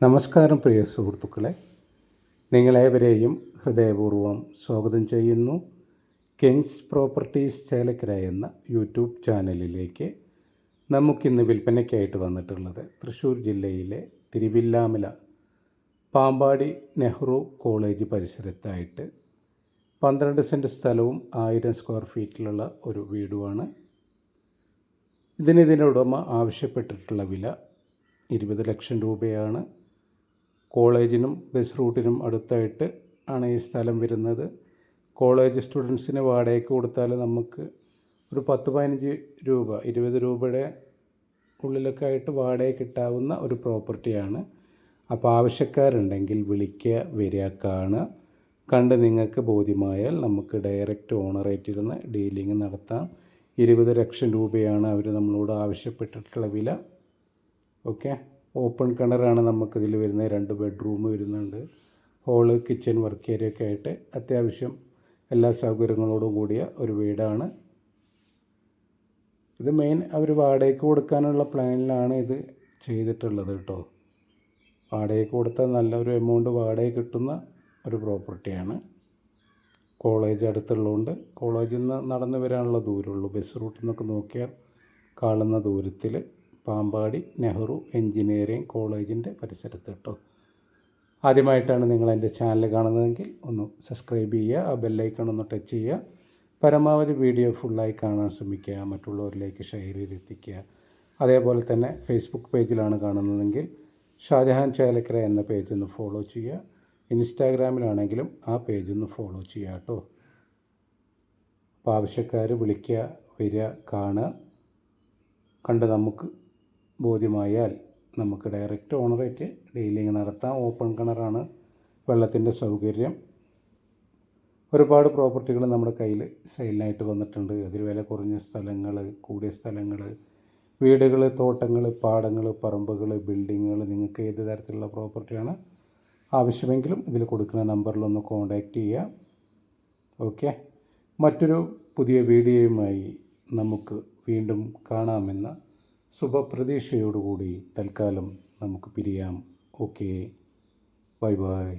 നമസ്കാരം പ്രിയ സുഹൃത്തുക്കളെ. നിങ്ങളേവരെയും ഹൃദയപൂർവം സ്വാഗതം ചെയ്യുന്നു. കിങ്സ് പ്രോപ്പർട്ടീസ് ചേലക്കര എന്ന യൂട്യൂബ് ചാനലിലേക്ക് നമുക്കിന്ന് വിൽപ്പനയ്ക്കായിട്ട് വന്നിട്ടുള്ളത് തൃശ്ശൂർ ജില്ലയിലെ തിരുവില്ലാമല പാമ്പാടി നെഹ്റു കോളേജ് പരിസരത്തായിട്ട് പന്ത്രണ്ട് സെന്റ് സ്ഥലവും ആയിരം സ്ക്വയർ ഫീറ്റിലുള്ള ഒരു വീടുമാണ്. ഇതിന് ഇതിന്റെ ഉടമ ആവശ്യപ്പെട്ടിട്ടുള്ള വില ഇരുപത് ലക്ഷം രൂപയാണ്. കോളേജിനും ബസ് റൂട്ടിനും അടുത്തായിട്ട് ആണ് ഈ സ്ഥലം വരുന്നത്. കോളേജ് സ്റ്റുഡൻസിന് വാടകയ്ക്ക് കൊടുത്താൽ നമുക്ക് ഒരു പത്ത് പതിനഞ്ച് രൂപ ഇരുപത് രൂപയുടെ ഉള്ളിലൊക്കെ ആയിട്ട് വാടക കിട്ടാവുന്ന ഒരു പ്രോപ്പർട്ടിയാണ് അപ്പോൾ ആവശ്യക്കാരുണ്ടെങ്കിൽ വിളിക്കുക വരിക കാണുക. കണ്ട് നിങ്ങൾക്ക് ബോധ്യമായാൽ നമുക്ക് ഡയറക്റ്റ് ഓണറേറ്റിരുന്ന് ഡീലിംഗ് നടത്താം. ഇരുപത് ലക്ഷം രൂപയാണ് അവർ നമ്മളോട് ആവശ്യപ്പെട്ടിട്ടുള്ള വില. ഓക്കെ? ഓപ്പൺ കിണറാണ് നമുക്കിതിൽ വരുന്നത്. രണ്ട് ബെഡ്റൂം വരുന്നുണ്ട്. ഹോൾ കിച്ചൺ വർക്ക് ഏരിയ ഒക്കെ ആയിട്ട് അത്യാവശ്യം എല്ലാ സൗകര്യങ്ങളോടും കൂടിയ ഒരു വീടാണ്. ഇത് മെയിൻ അവർ വാടകയ്ക്ക് കൊടുക്കാനുള്ള പ്ലാനിലാണ് ഇത് ചെയ്തിട്ടുള്ളത് കേട്ടോ. വാടകയ്ക്ക് കൊടുത്താൽ നല്ലൊരു എമൗണ്ട് വാടക കിട്ടുന്ന ഒരു പ്രോപ്പർട്ടിയാണ്. കോളേജ് അടുത്തുള്ളതുകൊണ്ട് കോളേജിൽ നിന്ന് നടന്നു വരാനുള്ള ദൂരമുള്ളൂ. ബസ് റൂട്ടിൽ നിന്നൊക്കെ നോക്കിയാൽ കാണുന്ന ദൂരത്തിൽ പാമ്പാടി നെഹ്റു എൻജിനീയറിംഗ് കോളേജിന്റെ പരിസരത്ത് കേട്ടോ. ആദ്യമായിട്ടാണ് നിങ്ങൾ എന്റെ ചാനൽ കാണുന്നതെങ്കിൽ ഒന്ന് സബ്സ്ക്രൈബ് ചെയ്യുക ആ ബെല്ലൈക്കൺ ഒന്ന് ടച്ച് ചെയ്യുക. പരമാവധി വീഡിയോ ഫുള്ളായി കാണാൻ ശ്രമിക്കുക മറ്റുള്ളവരിലേക്ക് ഷെയർ ചെയ്തെത്തിക്കുക. അതേപോലെ തന്നെ ഫേസ്ബുക്ക് പേജിലാണ് കാണുന്നതെങ്കിൽ ഷാജഹാൻ ചേലക്കര എന്ന പേജ് ഒന്ന് ഫോളോ ചെയ്യുക. ഇൻസ്റ്റാഗ്രാമിലാണെങ്കിലും ആ പേജ് ഒന്ന് ഫോളോ ചെയ്യുക കേട്ടോ. അപ്പോൾ ആവശ്യക്കാർ വിളിക്കുക വരിക കാണുക. കണ്ട് നമുക്ക് ബോധ്യമായാൽ നമുക്ക് ഡയറക്റ്റ് ഓണറേറ്റ് ഡീലിംഗ് നടത്താം. ഓപ്പൺ കിണറാണ് വെള്ളത്തിന്റെ സൗകര്യം. ഒരുപാട് പ്രോപ്പർട്ടികൾ നമ്മുടെ കയ്യിൽ സെയിലിനായിട്ട് വന്നിട്ടുണ്ട്. അതിൽ വില കുറഞ്ഞ സ്ഥലങ്ങൾ കൂടിയ സ്ഥലങ്ങൾ വീടുകൾ തോട്ടങ്ങൾ പാടങ്ങൾ പറമ്പുകൾ ബിൽഡിങ്ങുകൾ നിങ്ങൾക്ക് ഏത് തരത്തിലുള്ള പ്രോപ്പർട്ടിയാണ് ആവശ്യമെങ്കിലും ഇതിൽ കൊടുക്കുന്ന നമ്പറിലൊന്ന് കോൺടാക്റ്റ് ചെയ്യുക. ഓക്കെ മറ്റൊരു പുതിയ വീഡിയോയുമായി നമുക്ക് വീണ്ടും കാണാമെന്ന ശുഭപ്രതീക്ഷയോടുകൂടി തൽക്കാലം നമുക്ക് പിരിയാം. ഓക്കെ. Bye bye.